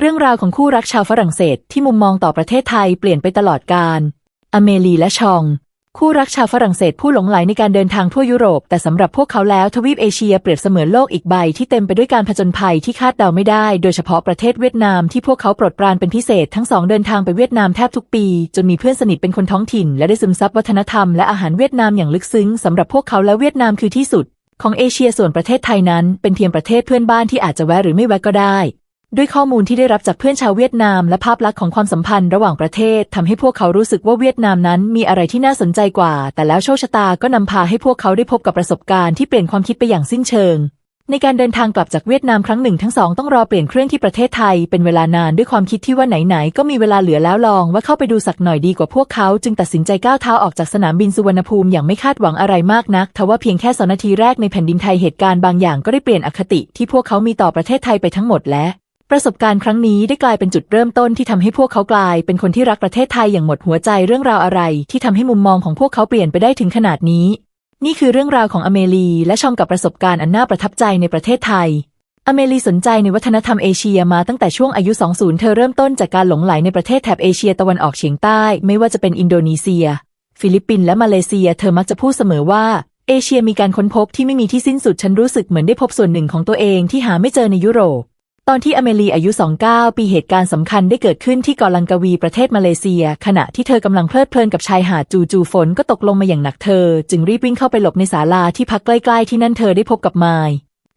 เรื่องราวของคู่รักชาวฝรั่งเศสที่มุมมองต่อประเทศไทยเปลี่ยนไปตลอดกาล อเมลีและชอง คู่รักชาวฝรั่งเศสผู้หลงไหลในการเดินทางทั่วยุโรป แต่สำหรับพวกเขาแล้วทวีปเอเชียเปรียบเสมือนโลกอีกใบที่เต็มไปด้วยการผจญภัยที่คาดเดาไม่ได้ โดยเฉพาะประเทศเวียดนามที่พวกเขาปรดปรานเป็นพิเศษทั้งสองเดินทางไปเวียดนามแทบทุกปี จนมีเพื่อนสนิทเป็นคนท้องถิ่น และได้ซึมซับวัฒนธรรมและอาหารเวียดนามอย่างลึกซึ้งสำหรับพวกเขาและเวียดนามคือที่สุด ของเอเชียส่วนประเทศไทยนั้น เป็นเพียงประเทศเพื่อนบ้านที่อาจจะแวะหรือไม่แวะก็ได้ ด้วยข้อมูลที่ได้รับจากเพื่อนชาวเวียดนามและภาพลักษณ์ของความสัมพันธ์ระหว่างประเทศทำให้พวกเขารู้สึกว่าเวียดนามนั้นมีอะไรที่น่าสนใจกว่า แต่แล้วโชคชะตาก็นำพาให้พวกเขาได้พบกับประสบการณ์ที่เปลี่ยนความคิดไปอย่างสิ้นเชิง ในการเดินทางกลับจากเวียดนามครั้งหนึ่งทั้งสองต้องรอเปลี่ยนเครื่องที่ประเทศไทยเป็นเวลานานด้วยความคิดที่ว่าไหนๆก็มีเวลาเหลือแล้วลองว่าเข้าไปดูสักหน่อยดีกว่าพวกเขาจึงตัดสินใจก้าวเท้าออกจากสนามบินสุวรรณภูมิอย่างไม่คาดหวังอะไรมากนักทว่าเพียงแค่สองนาทีแรกในแผ่นดินไทยเหตุการณ์บางอย่างก็ได้เปลี่ยนอคติที่พวกเขามีต่อประเทศไทยไปทั้งหมดและ ประสบการณ์ครั้งนี้ได้กลายเป็นจุดเริ่มต้นที่ทำให้พวกเขากลาย เป็นคนที่รักประเทศไทยอย่างหมดหัวใจเรื่องราวอะไร ที่ทำให้มุมมองของพวกเขาเปลี่ยนไปได้ถึงขนาดนี้ นี่คือเรื่องราวของอเมลีและชองกับประสบการณ์อันน่าประทับใจในประเทศไทย อเมลีสนใจในวัฒนธรรมเอเชียมาตั้งแต่ช่วงอายุ 20 เธอเริ่มต้นจากการหลงไหลในประเทศแถบเอเชียตะวันออกเฉียงใต้ ไม่ว่าจะเป็นอินโดนีเซีย ฟิลิปปินส์และมาเลเซีย เธอมักจะพูดเสมอว่าเอเชียมีการค้นพบที่ไม่มีที่สิ้นสุดฉันรู้สึกเหมือนได้พบส่วนหนึ่งของตัวเองที่หาไม่เจอในยุโรป ตอนที่อเมลีอายุ 29 ปีเหตุการณ์สำคัญได้เกิดขึ้นที่เกาะลังกาวีประเทศมาเลเซีย ขณะที่เธอกำลังเพลิดเพลินกับชายหาดจูจูฝนก็ตกลงมาอย่างหนักเธอ จึงรีบวิ่งเข้าไปหลบในศาลาที่พักใกล้ๆ ที่นั่นเธอได้พบกับไมาย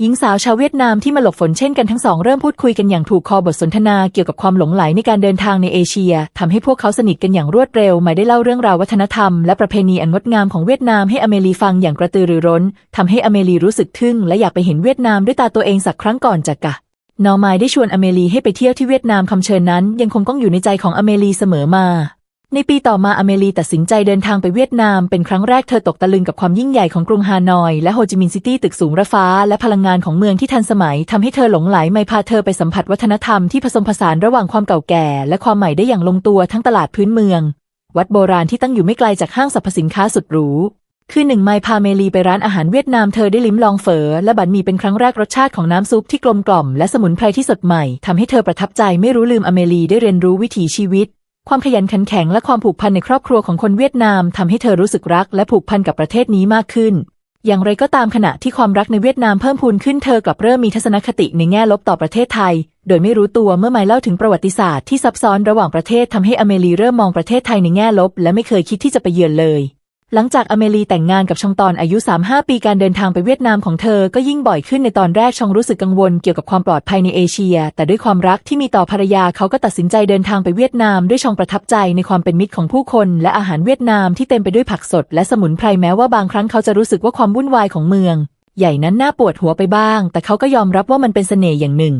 หญิงสาวชาวเวียดนามที่มาหลบฝนเช่นกันทั้งสองเริ่มพูดคุยกันอย่างถูกคอบทสนทนาเกี่ยวกับความหลงไหลในการเดินทางในเอเชียทำให้พวกเขาสนิทกันอย่างรวดเร็วหมาได้เล่าเรื่องราววัฒนธรรมและประเพณีอันงดงามของเวียดนามให้อเมลีฟังอย่างกระตือรือร้นทำให้อเมลีรู้สึกทึ่งและอยากไปเห็นเวียดนามด้วยตาตัวเองสักครั้งก่อนจากกะ นอร์มายได้ชวนอเมลีให้ไปเที่ยวที่เวียดนามคำเชิญนั้น ยังคงก้องอยู่ในใจของอเมลีเสมอมา ในปีต่อมาอเมลีตัดสินใจเดินทางไปเวียดนาม เป็นครั้งแรกเธอตกตะลึงกับความยิ่งใหญ่ของกรุงฮานอย และโฮจิมินห์ซิตี้ตึกสูงระฟ้า และพลังงานของเมืองที่ทันสมัยทำให้เธอหลงไหลไม่พาเธอไปสัมผัสวัฒนธรรมที่ผสมผสานระหว่างความเก่าแก่ และความใหม่ได้อย่างลงตัวทั้งตลาดพื้นเมือง วัดโบราณที่ตั้งอยู่ไม่ไกลจากห้างสรรพสินค้าสุดหรู คือหนึ่งไมล์พาเมลีไปร้านอาหารเวียดนามเธอได้ลิ้มลองเฝอและบันหมี่เป็นครั้งแรกรสชาติของน้ำซุปที่กลมกล่อมและสมุนไพรที่สดใหม่ทำให้เธอประทับใจไม่รู้ลืมอเมลีได้เรียนรู้วิถีชีวิต ความขยันขันแข็งและความผูกพันในครอบครัวของคนเวียดนามทำให้เธอรู้สึกรักและผูกพันกับประเทศนี้มากขึ้น อย่างไรก็ตามขณะที่ความรักในเวียดนามเพิ่มพูนขึ้นเธอกลับเริ่มมีทัศนคติในแง่ลบต่อประเทศไทย โดยไม่รู้ตัวเมื่อไมล์เล่าถึงประวัติศาสตร์ที่ซับซ้อนระหว่างประเทศทำให้อเมลีเริ่มมองประเทศไทยในแง่ลบ และไม่เคยคิดที่จะไปเยือนเลย หลังจากอเมลีแต่งงานกับชองตอนอายุ 35 ปีการเดินทางไปเวียดนามของเธอก็ยิ่งบ่อยขึ้นในตอนแรกชองรู้สึกกังวลเกี่ยวกับความปลอดภัยในเอเชีย แต่ด้วยความรักที่มีต่อภรรยาเขาก็ตัดสินใจเดินทางไปเวียดนาม ด้วยชองประทับใจในความเป็นมิตรของผู้คน และอาหารเวียดนามที่เต็มไปด้วยผักสด และสมุนไพรแม้ว่าบางครั้งเขาจะรู้สึกว่าความวุ่นวายของเมือง ใหญ่นั้นน่าปวดหัวไปบ้าง แต่เขาก็ยอมรับว่ามันเป็นเสน่ห์อย่างหนึ่ง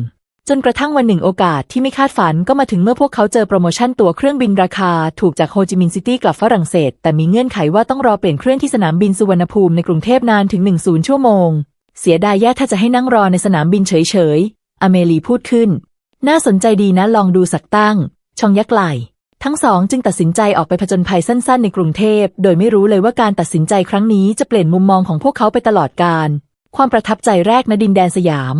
จนกระทั่งวันหนึ่งโอกาสที่ไม่คาดฝันก็มาถึงเมื่อพวกเขาเจอโปรโมชั่นตั๋วเครื่องบินราคา ถูกจากโฮจิมินห์ซิตี้กลับฝรั่งเศส แต่มีเงื่อนไขว่าต้องรอเปลี่ยนเครื่องที่สนามบินสุวรรณภูมิในกรุงเทพนานถึง 10 ชั่วโมง เสียดายแย่ถ้าจะให้นั่งรอในสนามบินเฉยๆ อเมลีพูดขึ้น น่าสนใจดีนะลองดูสักตั้ง ชองยักไหลทั้งสองจึงตัดสินใจออกไปผจญภัยสั้นๆ ในกรุงเทพ โดยไม่รู้เลยว่าการตัดสินใจครั้งนี้จะเปลี่ยนมุมมองของพวกเขาไปตลอดกาลความประทับใจแรกณดินแดนสยาม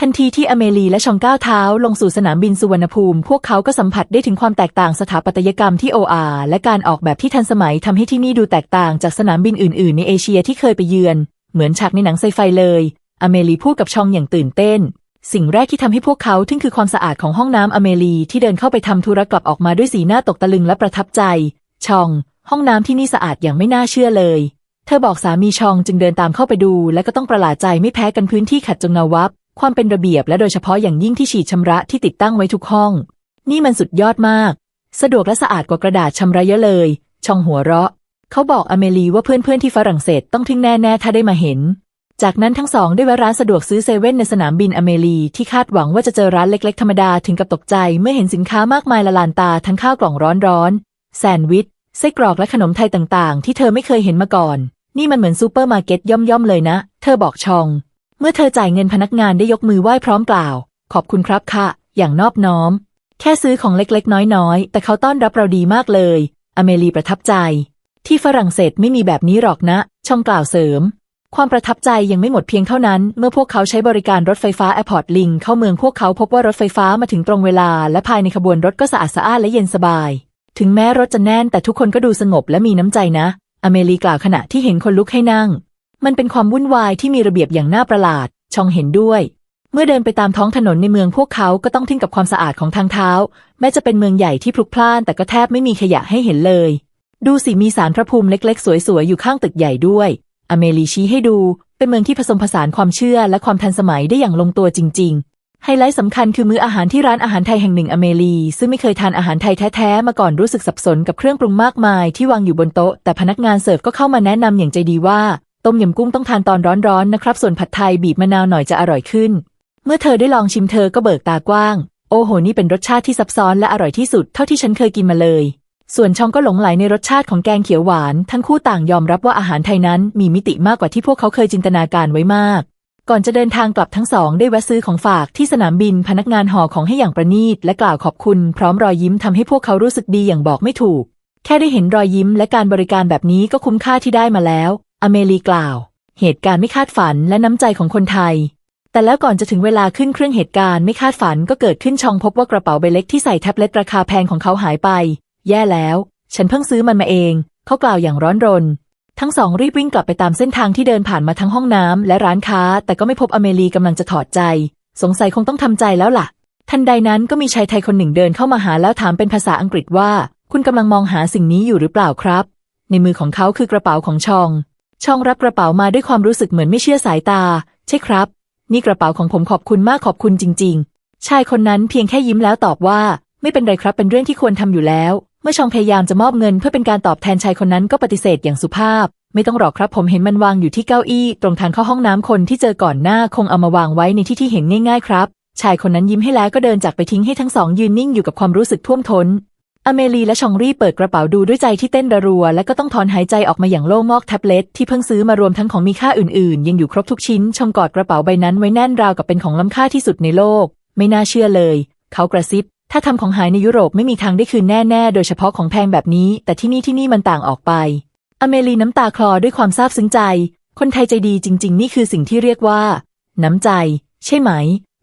ทันทีที่อเมลีและชองก้าวเท้าลงสู่สนามบินสุวรรณภูมิ พวกเขาก็สัมผัสได้ถึงความแตกต่างสถาปัตยกรรมที่โออาและการออกแบบที่ทันสมัยทำให้ที่นี่ดูแตกต่างจากสนามบินอื่น ๆ ในเอเชียที่เคยไปเยือน เหมือนฉากในหนังไซไฟเลย อเมลีพูดกับชองอย่างตื่นเต้น สิ่งแรกที่ทำให้พวกเขาทึ่งคือความสะอาดของห้องน้ำอเมลีที่เดินเข้าไปทำธุระกลับออกมาด้วยสีหน้าตกตะลึงและประทับใจ ชอง ห้องน้ำที่นี่สะอาดอย่างไม่น่าเชื่อเลย เธอบอกสามีชองจึงเดินตามเข้าไปดู และก็ต้องประหลาดใจไม่แพ้กันพื้นที่ขัดจงเงาวับ ความเป็นระเบียบและโดยเฉพาะอย่างยิ่งที่ฉีดชำระที่ติดตั้งไว้ทุกห้อง นี่มันสุดยอดมาก สะดวกและสะอาดกว่ากระดาษชำระเยอะเลยชองหัวเราะ เขาบอกอเมลีว่าเพื่อนๆที่ฝรั่งเศสต้องทึ่งแน่ๆถ้าได้มาเห็น จากนั้นทั้งสองได้แวะร้านสะดวกซื้อเซเว่นในสนามบินอเมลีที่คาดหวังว่าจะเจอร้านเล็กๆธรรมดาถึงกับตกใจ เมื่อเห็นสินค้ามากมายละลานตาทั้งข้าวกล่องร้อนๆแซนด์วิชไส้กรอกและขนมไทยต่างๆ ที่เธอไม่เคยเห็นมาก่อน นี่มันเหมือนซูเปอร์มาร์เก็ตย่อมๆเลยนะ เธอบอกชอง เมื่อเธอจ่ายเงินพนักงานได้ยกมือไหว้พร้อมกล่าวขอบคุณครับค่ะ อย่างนอบน้อม แค่ซื้อของเล็กๆ น้อยๆ แต่เขาต้อนรับเราดีมากเลย อเมลีประทับใจ ที่ฝรั่งเศสไม่มีแบบนี้หรอกนะ ช่องกล่าวเสริม ความประทับใจยังไม่หมดเพียงเท่านั้น เมื่อพวกเขาใช้บริการรถไฟฟ้าแอร์พอร์ตลิงเข้าเมืองพวกเขาพบว่ารถไฟฟ้ามาถึงตรงเวลา และภายในขบวนรถก็สะอาดสะอ้านและเย็นสบาย ถึงแม้รถจะแน่นแต่ทุกคนก็ดูสงบและมีน้ำใจนะ อเมลีกล่าวขณะที่เห็นคนลุกให้นั่ง มันเป็นความวุ่นวายที่มีระเบียบอย่างน่าประหลาด ชองเห็นด้วย เมื่อเดินไปตามท้องถนนในเมืองพวกเขาก็ต้องทึ่งกับความสะอาดของทางเท้า แม้จะเป็นเมืองใหญ่ที่พลุกพล่าน แต่ก็แทบไม่มีขยะให้เห็นเลย ดูสิมีสารพระภูมิเล็ก ๆ สวยๆอยู่ข้างตึกใหญ่ด้วย อเมลีชี้ให้ดู เป็นเมืองที่ผสมผสานความเชื่อและความทันสมัยได้อย่างลงตัวจริง ๆ ไฮไลท์สำคัญคือมื้ออาหารที่ร้านอาหารไทยแห่งหนึ่งอเมลีซึ่งไม่เคยทานอาหารไทยแท้ๆมาก่อนรู้สึกสับสนกับเครื่องปรุงมากมายที่วางอยู่บนโต๊ะแต่พนักงานเสิร์ฟก็เข้ามาแนะนำอย่างใจดีว่า ต้มยำกุ้งต้องทานตอนร้อนๆนะครับ ส่วนผัดไทยบีบมะนาวหน่อยจะอร่อยขึ้น เมื่อเธอได้ลองชิมเธอก็เบิกตากว้าง โอ้โห นี่เป็นรสชาติที่ซับซ้อนและอร่อยที่สุดเท่าที่ฉันเคยกินมาเลย ส่วนชองก็หลงไหลในรสชาติของแกงเขียวหวาน ทั้งคู่ต่างยอมรับว่าอาหารไทยนั้นมีมิติมากกว่าที่พวกเขาเคยจินตนาการไว้มาก ก่อนจะเดินทางกลับทั้งสอง ได้แวะซื้อของฝากที่สนามบินพนักงานห่อของให้อย่างประณีตและกล่าวขอบคุณพร้อมรอยยิ้มทำให้พวกเขารู้สึกดีอย่างบอกไม่ถูก แค่ได้เห็นรอยยิ้มและการบริการแบบนี้ก็คุ้มค่าที่ได้มาแล้ว อเมลีกล่าว เหตุการณ์ไม่คาดฝันและน้ำใจของคนไทย แต่แล้วก่อนจะถึงเวลาขึ้นเครื่องเหตุการณ์ไม่คาดฝันก็เกิดขึ้นชองพบว่ากระเป๋าใบเล็กที่ใส่แท็บเล็ตราคาแพงของเขาหายไป แย่แล้ว ฉันเพิ่งซื้อมันมาเอง เขากล่าวอย่างร้อนรน ทั้งสองรีบวิ่งกลับไปตามเส้นทางที่เดินผ่านมาทั้งห้องน้ำและร้านค้า แต่ก็ไม่พบอเมลีกำลังจะถอดใจ สงสัยคงต้องทำใจแล้วล่ะ ทันใดนั้นก็มีชายไทยคนหนึ่งเดินเข้ามาหาแล้วถามเป็นภาษาอังกฤษว่า คุณกำลังมองหาสิ่งนี้อยู่หรือเปล่าครับ ในมือของเขาคือกระเป๋าของชอง ช่องรับกระเป๋ามาด้วยความรู้สึกเหมือนไม่เชื่อสายตา ใช่ครับ นี่กระเป๋าของผมขอบคุณมากขอบคุณจริง ๆ ชายคนนั้นเพียงแค่ยิ้มแล้วตอบว่า ไม่เป็นไรครับเป็นเรื่องที่ควรทำอยู่แล้ว เมื่อชองพยายามจะมอบเงินเพื่อเป็นการตอบแทนชายคนนั้นก็ปฏิเสธอย่างสุภาพ ไม่ต้องหรอกครับผมเห็นมันวางอยู่ที่เก้าอี้ตรงทางเข้าห้องน้ำคนที่เจอก่อนหน้าคงเอามาวางไว้ในที่ที่เห็นง่าย ๆ ครับ ชายคนนั้นยิ้มให้แล้วก็เดินจากไปทิ้งให้ทั้งสองยืนนิ่งอยู่กับความรู้สึกท่วมท้น อเมลีและชองรี่เปิดกระเป๋าดูด้วยใจที่เต้นระรัว และก็ต้องถอนหายใจออกมาอย่างโล่งมอกแท็บเล็ตที่เพิ่งซื้อมารวมทั้งของมีค่าอื่นๆ ยังอยู่ครบทุกชิ้นชองกอดกระเป๋าใบนั้นไว้แน่นราวกับเป็นของล้ำค่าที่สุดในโลก ไม่น่าเชื่อเลย เขากระซิบ ถ้าทำของหายในยุโรปไม่มีทางได้คืนแน่ๆ โดยเฉพาะของแพงแบบนี้ แต่ที่นี่ที่นี่มันต่างออกไป อเมลีน้ำตาคลอด้วยความซาบซึ้งใจ คนไทยใจดีจริง ๆ นี่คือสิ่งที่เรียกว่า น้ำใจ ใช่ไหม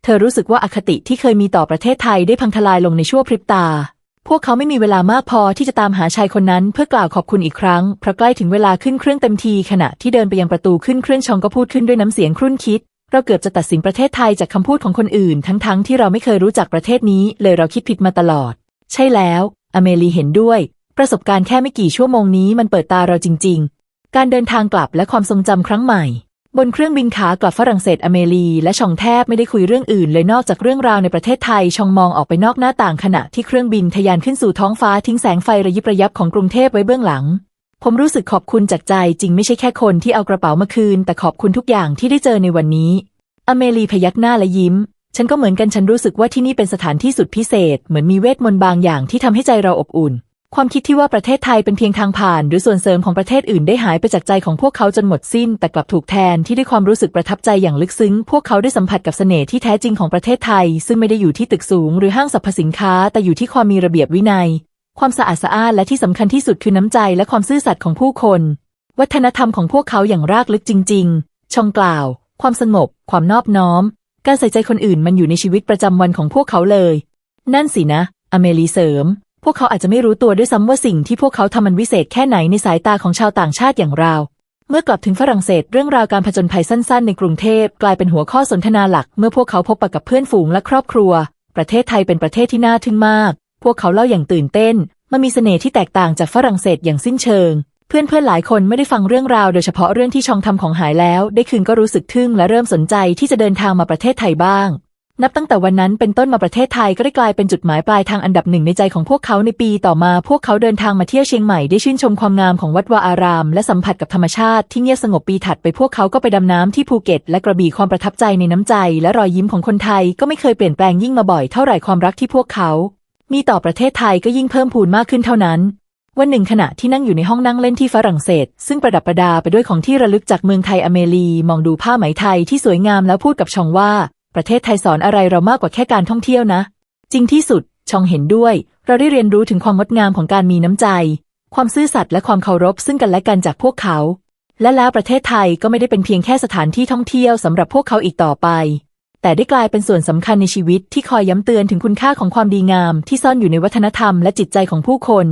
เธอรู้สึกว่าอคติที่เคยมีต่อประเทศไทยได้พังทลายลงในชั่วพริบตา พวกเขาไม่มีเวลามากพอที่จะตามหาชายคนนั้นเพื่อกล่าวขอบคุณอีกครั้งเพราะใกล้ถึงเวลาขึ้นเครื่องเต็มทีขณะที่เดินไปยังประตูขึ้นเครื่องชองก็พูดขึ้นด้วยน้ำเสียงครุ่นคิด เราเกือบจะตัดสินประเทศไทยจากคำพูดของคนอื่น ทั้งๆที่เราไม่เคยรู้จักประเทศนี้ เลยเราคิดผิดมาตลอด ใช่แล้ว อเมลีเห็นด้วย ประสบการณ์แค่ไม่กี่ชั่วโมงนี้มันเปิดตาเราจริง ๆ การเดินทางกลับและความทรงจำครั้งใหม่ บนเครื่องบินขากลับฝรั่งเศสอเมลีและชองแทบไม่ได้คุยเรื่องอื่นเลยนอกจากเรื่องราวในประเทศไทยชองมองออกไปนอกหน้าต่างขณะที่เครื่องบินทะยานขึ้นสู่ท้องฟ้าทิ้งแสงไฟระยิบระยับของกรุงเทพไว้เบื้องหลัง ผมรู้สึกขอบคุณจากใจจริงไม่ใช่แค่คนที่เอากระเป๋ามาคืน แต่ขอบคุณทุกอย่างที่ได้เจอในวันนี้ อเมลีพยักหน้าและยิ้ม ฉันก็เหมือนกันฉันรู้สึกว่าที่นี่เป็นสถานที่สุดพิเศษ เหมือนมีเวทมนต์บางอย่างที่ทำให้ใจเราอบอุ่น ความคิดที่ว่าประเทศไทยเป็นเพียงทางผ่าน หรือส่วนเสริมของประเทศอื่นได้หายไปจากใจของพวกเขาจนหมดสิ้น แต่กลับถูกแทนที่ด้วยความรู้สึกประทับใจอย่างลึกซึ้ง พวกเขาได้สัมผัสกับเสน่ห์ที่แท้จริงของประเทศไทย ซึ่งไม่ได้อยู่ที่ตึกสูง หรือห้างสรรพสินค้า แต่อยู่ที่ความมีระเบียบวินัย ความสะอาดสะอ้านและที่สำคัญที่สุดคือน้ำใจและความซื่อสัตย์ของผู้คน วัฒนธรรมของพวกเขาอย่างรากลึกจริง ๆ ชองกล่าว ความสงบ ความนอบน้อม การใส่ใจคนอื่นมันอยู่ในชีวิตประจำวันของพวกเขาเลย นั่นสินะ อเมลีเสริม พวกเขาอาจจะไม่รู้ตัวด้วยซ้ำว่าสิ่งที่พวกเขาทำมันวิเศษแค่ไหนในสายตาของชาวต่างชาติอย่างเราเมื่อกลับถึงฝรั่งเศสเรื่องราวการผจญภัยสั้นๆ ในกรุงเทพกลายเป็นหัวข้อสนทนาหลัก เมื่อพวกเขาพบปะกับเพื่อนฝูงและครอบครัว ประเทศไทยเป็นประเทศที่น่าทึ่งมาก พวกเขาเล่าอย่างตื่นเต้น มันมีเสน่ห์ที่แตกต่างจากฝรั่งเศสอย่างสิ้นเชิง เพื่อนๆหลายคนไม่ได้ฟังเรื่องราวโดยเฉพาะเรื่องที่ชองทำของหายแล้ว ได้คืนก็รู้สึกทึ่งและเริ่มสนใจที่จะเดินทางมาประเทศไทยบ้าง นับตั้งแต่วันนั้นเป็นต้นมาประเทศไทยก็ได้กลายเป็นจุดหมายปลายทางอันดับหนึ่งในใจของพวกเขาในปีต่อมาพวกเขาเดินทางมาเที่ยวเชียงใหม่ได้ชื่นชมความงามของวัดวาอาราม และสัมผัสกับธรรมชาติที่เงียบสงบปีถัดไปพวกเขาก็ไปดำน้ำที่ภูเก็ต และกระบี่ความประทับใจในน้ำใจ และรอยยิ้มของคนไทยก็ไม่เคยเปลี่ยนแปลงยิ่งมาบ่อยเท่าไหร่ความรักที่พวกเขา มีต่อประเทศไทยก็ยิ่งเพิ่มพูนมากขึ้นเท่านั้นวันหนึ่งขณะที่นั่งอยู่ในห้องนั่งเล่นที่ฝรั่งเศส ซึ่งประดับประดาไปด้วยของที่ระลึกจากเมืองไทยอเมรี มองดูผ้าไหมไทยที่สวยงามแล้วพูดกับชองว่า ประเทศไทยสอนอะไรเรามากกว่าแค่การท่องเที่ยวนะ จริงที่สุด ชองเห็นด้วย เราได้เรียนรู้ถึงความงดงามของการมีน้ำใจ ความซื่อสัตย์และความเคารพซึ่งกันและกันจากพวกเขา และแล้วประเทศไทยก็ไม่ได้เป็นเพียงแค่สถานที่ท่องเที่ยวสำหรับพวกเขาอีกต่อไป แต่ได้กลายเป็นส่วนสำคัญในชีวิตที่คอยย้ำเตือนถึงคุณค่าของความดีงาม ที่ซ่อนอยู่ในวัฒนธรรมและจิตใจของผู้คน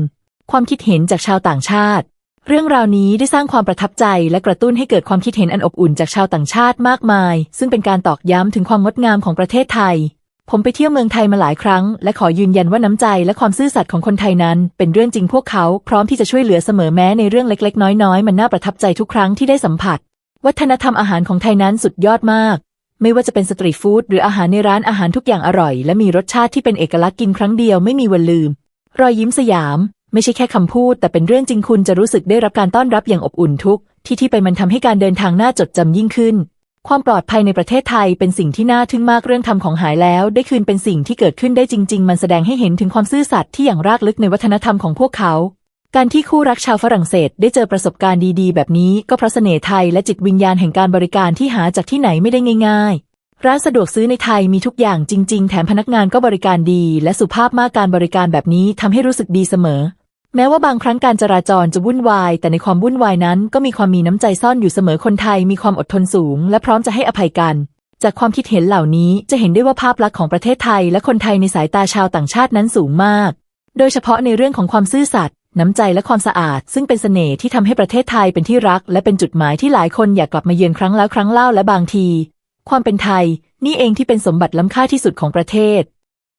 ความคิดเห็นจากชาวต่างชาติ เรื่องราวนี้ได้สร้างความประทับใจและกระตุ้นให้เกิดความคิดเห็นอันอบอุ่นจากชาวต่างชาติมากมาย ซึ่งเป็นการตอกย้ำถึงความงดงามของประเทศไทย ผมไปเที่ยวเมืองไทยมาหลายครั้ง และขอยืนยันว่าน้ำใจและความซื่อสัตย์ของคนไทยนั้น เป็นเรื่องจริงพวกเขาพร้อมที่จะช่วยเหลือเสมอแม้ในเรื่องเล็ก ๆ น้อยๆมันน่าประทับใจทุกครั้งที่ได้สัมผัส วัฒนธรรมอาหารของไทยนั้นสุดยอดมาก ไม่ว่าจะเป็นสตรีทฟู้ดหรืออาหารในร้านอาหารทุกอย่างอร่อย และมีรสชาติที่เป็นเอกลักษณ์กินครั้งเดียวไม่มีวันลืม รอยยิ้มสยาม ไม่ใช่แค่คำพูด แต่เป็นเรื่องจริงคุณจะรู้สึกได้รับการต้อนรับอย่างอบอุ่นทุก ที่ที่ไปมันทำให้การเดินทางน่าจดจำยิ่งขึ้น ความปลอดภัยในประเทศไทยเป็นสิ่งที่น่าทึ่งมากเรื่องทำของหายแล้ว ได้คืนเป็นสิ่งที่เกิดขึ้นได้จริง ๆ มันแสดงให้เห็นถึงความซื่อสัตย์ที่อย่างรากลึกในวัฒนธรรมของพวกเขา การที่คู่รักชาวฝรั่งเศสได้เจอประสบการณ์ดีๆ แบบนี้ก็เพราะเสน่ห์ไทยและจิตวิญญาณแห่งการบริการที่หาจากที่ไหนไม่ได้ง่าย ๆร้านสะดวกซื้อในไทยมีทุกอย่างจริง ๆ แถมพนักงานก็บริการดี และสุภาพมากการบริการแบบนี้ทำให้รู้สึกดีเสมอ แม้ว่าบางครั้งการจราจรจะวุ่นวาย แต่ในความวุ่นวายนั้นก็มีความมีน้ำใจซ่อนอยู่เสมอคนไทยมีความอดทนสูง และพร้อมจะให้อภัยกัน จากความคิดเห็นเหล่านี้จะเห็นได้ว่าภาพลักษณ์ของประเทศไทย และคนไทยในสายตาชาวต่างชาตินั้นสูงมาก โดยเฉพาะในเรื่องของความซื่อสัตย์น้ำใจและความสะอาด ซึ่งเป็นเสน่ห์ที่ทำให้ประเทศไทยเป็นที่รัก และเป็นจุดหมายที่หลายคนอยากกลับมาเยือนครั้งแล้วครั้งเล่าและบางที ความเป็นไทย นี่เองที่เป็นสมบัติล้ำค่าที่สุดของประเทศ